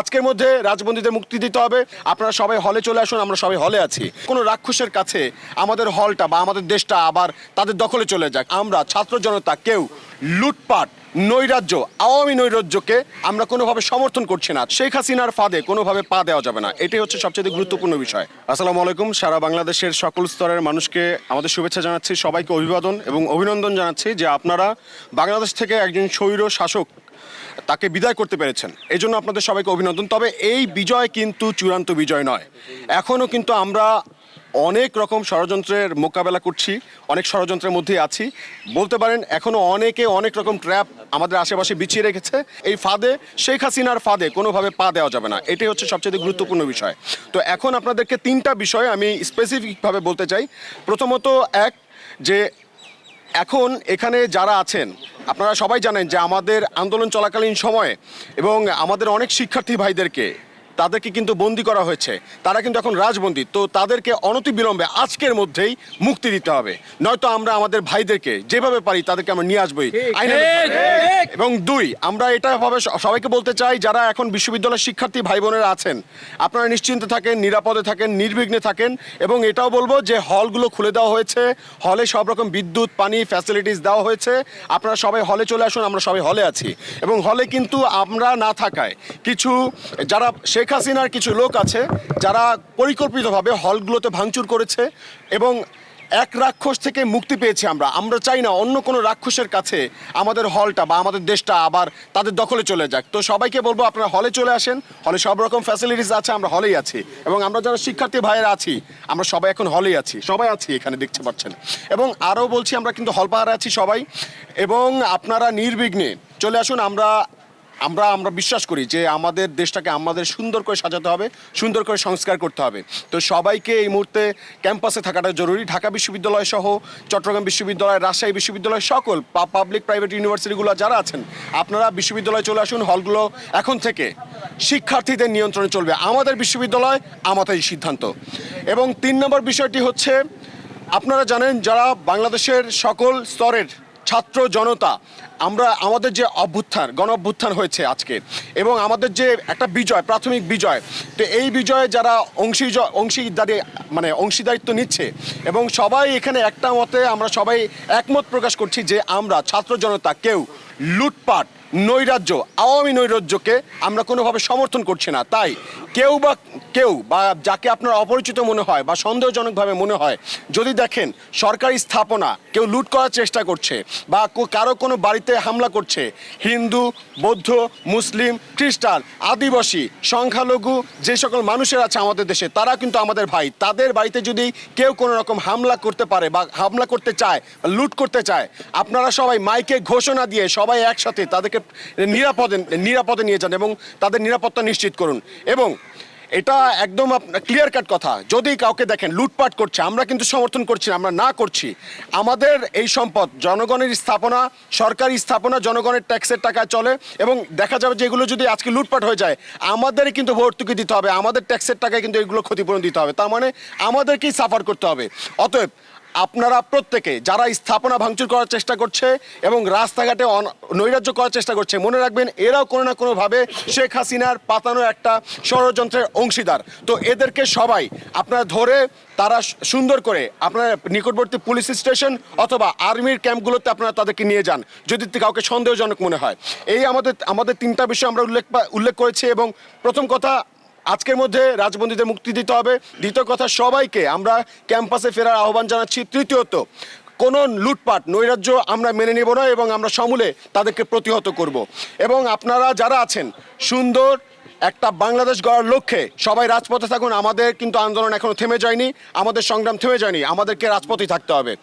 আজকের মধ্যে রাজবন্দীদের মুক্তি দিতে হবে। আপনারা সবাই হলে চলে আসুন, আমরা সবাই হলে আছি। কোনো রাক্ষসের কাছে আমাদের হলটা বা আমাদের দেশটা আবার তাদের দখলে চলে যাক। আমরা, ছাত্র জনতা, কেউ, লুটপাট, নৈরাজ্য, আওয়ামী নৈরাজ্যকে আমরা কোনোভাবে সমর্থন করছি না। শেখ হাসিনার ফাঁদে কোনোভাবে পা দেওয়া যাবে না। এটাই হচ্ছে সবচেয়ে গুরুত্বপূর্ণ বিষয়। আসসালামু আলাইকুম। সারা বাংলাদেশের সকল স্তরের মানুষকে আমাদের শুভেচ্ছা জানাচ্ছি, সবাইকে অভিবাদন এবং অভিনন্দন জানাচ্ছি যে আপনারা বাংলাদেশ থেকে একজন স্বৈর শাসক তাকে বিদায় করতে পেরেছেন। এই জন্য আপনাদের সবাইকে অভিনন্দন। তবে এই বিজয় কিন্তু চূড়ান্ত বিজয় নয়। এখনও কিন্তু আমরা অনেক রকম ষড়যন্ত্রের মোকাবেলা করছি, অনেক ষড়যন্ত্রের মধ্যেই আছি। বলতে পারেন, এখনও অনেকে অনেক রকম ট্র্যাপ আমাদের আশেপাশে বিছিয়ে রেখেছে। এই ফাঁদে, শেখ হাসিনার ফাঁদে কোনোভাবে পা দেওয়া যাবে না। এটাই হচ্ছে সবচেয়ে গুরুত্বপূর্ণ বিষয়। তো এখন আপনাদেরকে তিনটা বিষয় আমি স্পেসিফিকভাবে বলতে চাই। প্রথমত এক, যে এখন এখানে যারা আছেন, আপনারা সবাই জানেন যে আমাদের আন্দোলন চলাকালীন সময়ে এবং আমাদের অনেক শিক্ষার্থী ভাইদেরকে তাদেরকে কিন্তু বন্দি করা হয়েছে। তারা কিন্তু এখন রাজবন্দী। তো তাদেরকে অনতিবিলম্বে আজকের মধ্যেই মুক্তি দিতে হবে। নয়তো আমরা আমাদের ভাইদেরকে যেভাবে পারি তাদেরকে আমরা নিয়ে আসবোই। এবং দুই আমরা এটা ভাবে সবাইকে বলতে চাই যারা এখন বিশ্ববিদ্যালয়ের শিক্ষার্থী ভাই বোনেরা আছেন আপনারা নিশ্চিন্তে থাকেন নিরাপদে থাকেন নির্বিঘ্নে থাকেন এবং এটাও বলব যে হলগুলো খুলে দেওয়া হয়েছে। হলে সব রকম বিদ্যুৎ পানি ফ্যাসিলিটিস দেওয়া হয়েছে। আপনারা সবাই হলে চলে আসুন আমরা সবাই হলে আছি। এবং হলে কিন্তু আমরা না থাকায় কিছু যারা শেখ হাসিনার কিছু লোক আছে যারা পরিকল্পিতভাবে হলগুলোতে ভাঙচুর করেছে এবং এক রাক্ষস থেকে মুক্তি পেয়েছি আমরা। আমরা চাই না অন্য কোনো রাক্ষসের কাছে আমাদের হলটা বা আমাদের দেশটা আবার তাদের দখলে চলে যাক। তো সবাইকে বলব আপনারা হলে চলে আসেন, হলে সব রকম ফ্যাসিলিটিস আছে, আমরা হলেই আছি। এবং আমরা যারা শিক্ষার্থী ভাইয়েরা আছি, আমরা সবাই এখন হলেই আছি, সবাই আছি এখানে দেখতে পাচ্ছেন। এবং আরও বলছি আমরা কিন্তু হল পাহাড়ে আছি সবাই। এবং আপনারা নির্বিঘ্নে চলে আসুন, আমরা আমরা আমরা বিশ্বাস করি যে আমাদের দেশটাকে আমাদের সুন্দর করে সাজাতে হবে, সুন্দর করে সংস্কার করতে হবে। তো সবাইকে এই মুহূর্তে ক্যাম্পাসে থাকাটা জরুরি। ঢাকা বিশ্ববিদ্যালয় সহ চট্টগ্রাম বিশ্ববিদ্যালয়, রাজশাহী বিশ্ববিদ্যালয় সকল পাবলিক প্রাইভেট ইউনিভার্সিটিগুলো যারা আছেন, আপনারা বিশ্ববিদ্যালয়ে চলে আসুন। হলগুলো এখন থেকে শিক্ষার্থীদের নিয়ন্ত্রণে চলবে। আমাদের বিশ্ববিদ্যালয় আমাদের সিদ্ধান্ত। এবং তিন নম্বর বিষয়টি হচ্ছে, আপনারা জানেন যারা বাংলাদেশের সকল স্তরের ছাত্র জনতা, আমরা আমাদের যে অভ্যুত্থান গণ অভ্যুত্থান হয়েছে আজকে, এবং আমাদের যে একটা বিজয়, প্রাথমিক বিজয়, তো এই বিজয়ে যারা অংশী অংশীদারি মানে অংশীদারিত্ব নিচ্ছে, এবং সবাই এখানে একটা মতে আমরা সবাই একমত প্রকাশ করছি যে আমরা ছাত্র জনতা, কেউ লুটপাট, নৈরাজ্য, আওয়ামী নৈরাজ্যকে আমরা কোনোভাবে সমর্থন করছি না। তাই কেউ বা কেউ বা যাকে আপনার অপরিচিত মনে হয় বা সন্দেহজনকভাবে মনে হয়, যদি দেখেন সরকারি স্থাপনা কেউ লুট করার চেষ্টা করছে বা কারও কোনো বাড়িতে হামলা করছে, হিন্দু, বৌদ্ধ, মুসলিম, খ্রিস্টান, আদিবাসী, সংখ্যালঘু, যে সকল মানুষের আছে আমাদের দেশে, তারা কিন্তু আমাদের ভাই। তাদের বাড়িতে যদি কেউ কোনো রকম হামলা করতে পারে বা হামলা করতে চায় লুট করতে চায়, আপনারা সবাই মাইকে ঘোষণা দিয়ে সবাই একসাথে তাদেরকে নিরাপদে নিরাপদে নিয়ে যান এবং তাদের নিরাপত্তা নিশ্চিত করুন। এবং এটা একদম ক্লিয়ার কাট কথা। যদি কাউকে দেখেন লুটপাট করছে আমরা কিন্তু সমর্থন করছি না, আমরা না করছি। আমাদের এই সম্পদ জনগণের স্থাপনা সরকারি স্থাপনা জনগণের ট্যাক্সের টাকা চলে এবং দেখা যাবে যে এগুলো যদি আজকে লুটপাট হয়ে যায় আমাদের কিন্তু ভর্তুকি দিতে হবে আমাদের ট্যাক্সের টাকায় কিন্তু এগুলো ক্ষতিপূরণ দিতে হবে। তার মানে আমাদেরকেই সাফার করতে হবে। অতএব আপনারা প্রত্যেকে যারা স্থাপনা ভাঙচুর করার চেষ্টা করছে এবং রাস্তাঘাটে নৈরাজ্য করার চেষ্টা করছে, মনে রাখবেন এরাও কোনো না কোনোভাবে শেখ হাসিনার পাতানো একটা ষড়যন্ত্রের অংশীদার। তো এদেরকে সবাই আপনারা ধরে তারা সুন্দর করে আপনার নিকটবর্তী পুলিশ স্টেশন অথবা আর্মির ক্যাম্পগুলোতে আপনারা তাদেরকে নিয়ে যান, যদি কাউকে সন্দেহজনক মনে হয়। এই আমাদের আমাদের তিনটা বিষয় আমরা উল্লেখ উল্লেখ করেছি এবং প্রথম কথা আজকের মধ্যে রাজবন্দীদের মুক্তি দিতে হবে। দ্বিতীয় কথা, সবাইকে আমরা ক্যাম্পাসে ফেরার আহ্বান জানাচ্ছি। তৃতীয়ত, কোনো লুটপাট, নৈরাজ্য আমরা মেনে নেব না এবং আমরা সমূলে তাদেরকে প্রতিহত করব। এবং আপনারা যারা আছেন, সুন্দর একটা বাংলাদেশ গড়ার লক্ষ্যে সবাই রাজপথে থাকুন। আমাদের কিন্তু আন্দোলন এখনও থেমে যায়নি, আমাদের সংগ্রাম থেমে যায়নি, আমাদেরকে রাজপথেই থাকতে হবে।